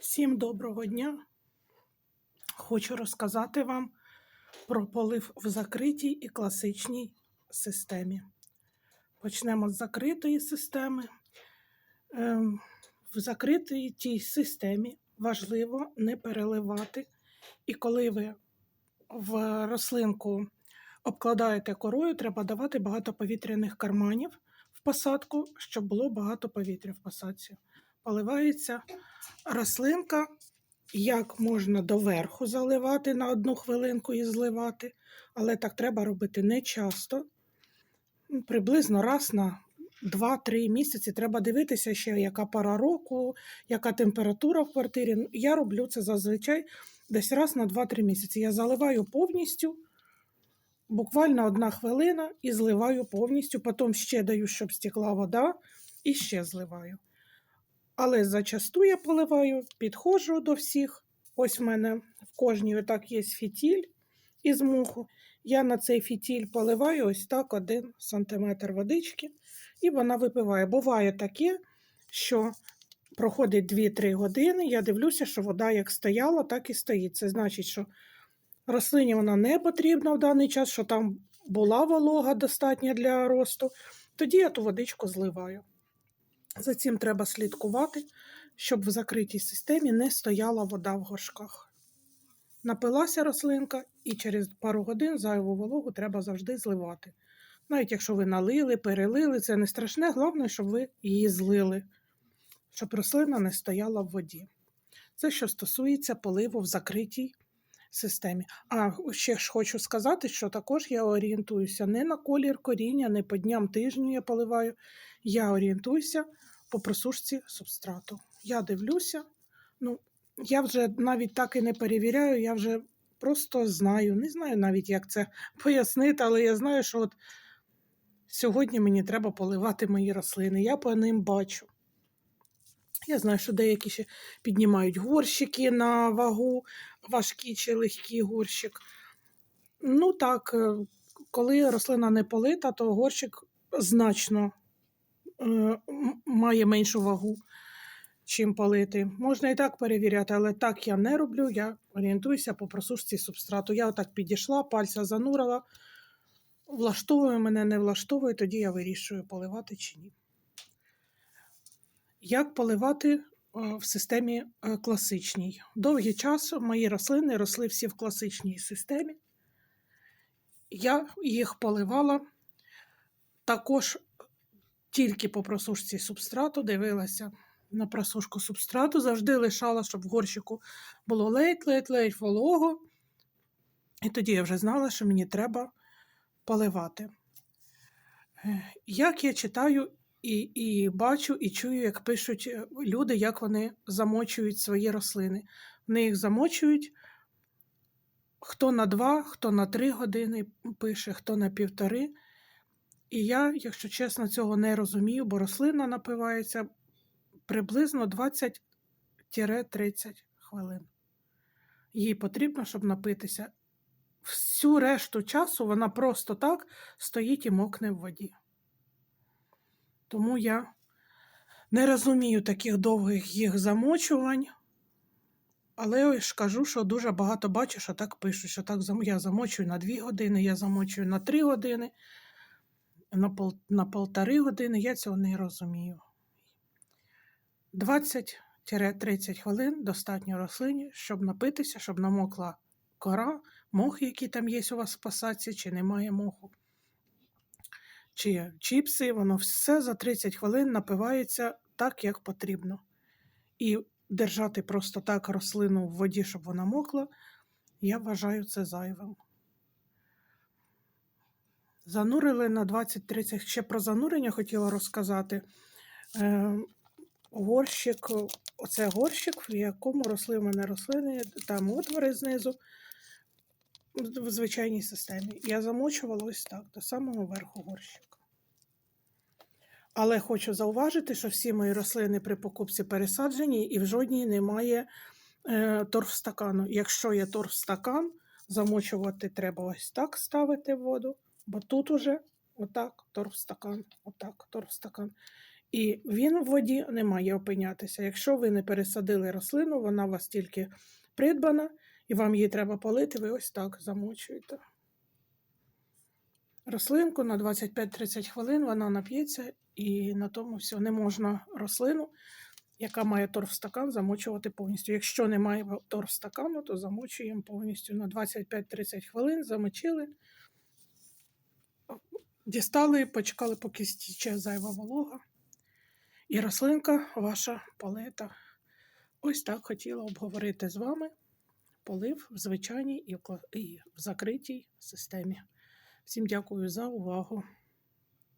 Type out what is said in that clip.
Всім доброго дня! Хочу розказати вам про полив в закритій і класичній системі. Почнемо з закритої системи. Ем, В закритій тій системі важливо не переливати. І коли ви в рослинку обкладаєте корою, треба давати багато повітряних карманів в посадку, щоб було багато повітря в посадці. Поливається рослинка, як можна доверху заливати на одну хвилинку і зливати, але так треба робити не часто. Приблизно раз на 2-3 місяці треба дивитися ще, яка пора року, яка температура в квартирі. Я роблю це зазвичай десь раз на 2-3 місяці. Я заливаю повністю, буквально одна хвилина, і зливаю повністю. Потім ще даю, щоб стекла вода, і ще зливаю. Але зачасту я поливаю, підходжу до всіх. Ось в мене в кожній отак є фітіль із муху. Я на цей фітіль поливаю ось так один сантиметр водички, і вона випиває. Буває таке, що проходить 2-3 години. Я дивлюся, що вода як стояла, так і стоїть. Це значить, що рослині вона не потрібна в даний час, що там була волога достатня для росту. Тоді я ту водичку зливаю. За цим треба слідкувати, щоб в закритій системі не стояла вода в горшках. Напилася рослинка, і через пару годин зайву вологу треба завжди зливати. Навіть якщо ви налили, перелили, це не страшне, головне, щоб ви її злили, щоб рослина не стояла в воді. Це що стосується поливу в закритій системі. А ще ж хочу сказати, що також я орієнтуюся не на колір коріння, не по дням тижню я поливаю. Я орієнтуюся по просушці субстрату. Я дивлюся, ну, я вже навіть так і не перевіряю, я вже просто знаю. Не знаю навіть, як це пояснити, але я знаю, що от сьогодні мені треба поливати мої рослини. Я по ним бачу. Я знаю, що деякі ще піднімають горщики на вагу, важкі чи легкий горщик. Ну так, е, коли рослина не полита, то горщик значно має меншу вагу, чим полити. Можна і так перевіряти, але так я не роблю. Я орієнтуюся по просушці субстрату. Я отак підійшла, пальця занурила, влаштовує мене, не влаштовує, тоді я вирішую, поливати чи ні. Як поливати е, в системі е, класичній? Довгий час мої рослини росли всі в класичній системі. Я їх поливала також тільки по просушці субстрату, дивилася на просушку субстрату, завжди лишала, щоб в горщику було ледь-ледь-ледь волого. І тоді я вже знала, що мені треба поливати. Е, Як я читаю і, і бачу, і чую, як пишуть е, люди, як вони замочують свої рослини. Вони їх замочують хто на два, хто на три години пише, хто на півтори. І я, якщо чесно, цього не розумію, бо рослина напивається приблизно 20-30 хвилин. Їй потрібно, щоб напитися. Всю решту часу вона просто так стоїть і мокне в воді. Тому я не розумію таких довгих їх замочувань. Але ж кажу, що дуже багато бачу, що так пишуть, що так я замочую на 2 години, я замочую на 3 години, на, пол, на полтори години. Я цього не розумію. 20-30 хвилин достатньо рослині, щоб напитися, щоб намокла кора, мох, який там є у вас в посадці, чи немає моху, чи чіпси, воно все за 30 хвилин напивається так, як потрібно. І держати просто так рослину в воді, щоб вона мокла, я вважаю це зайвим. Занурили на 20-30. Ще про занурення хотіла розказати. Е, горщик, оце горщик, в якому росли в мене рослини, там отвори знизу, в звичайній системі. Я замочувала ось так, до самого верху горщика. Але хочу зауважити, що всі мої рослини при покупці пересаджені і в жодній немає е, торфстакану. Якщо є торфстакан, замочувати треба ось так ставити воду, бо тут уже отак торфстакан, отак торфстакан. І він в воді не має опинятися. Якщо ви не пересадили рослину, вона у вас тільки придбана, і вам її треба полити, ви ось так замочуєте. Рослинку на 25-30 хвилин вона нап'ється, і на тому все. Не можна рослину, яка має торфстакан, замочувати повністю. Якщо немає торфстакану, то замочуємо повністю на 25-30 хвилин, замочили, дістали, почекали, поки стіче зайва волога. І рослинка ваша палета. Ось так хотіла обговорити з вами полив в звичайній і в закритій системі. Всім дякую за увагу.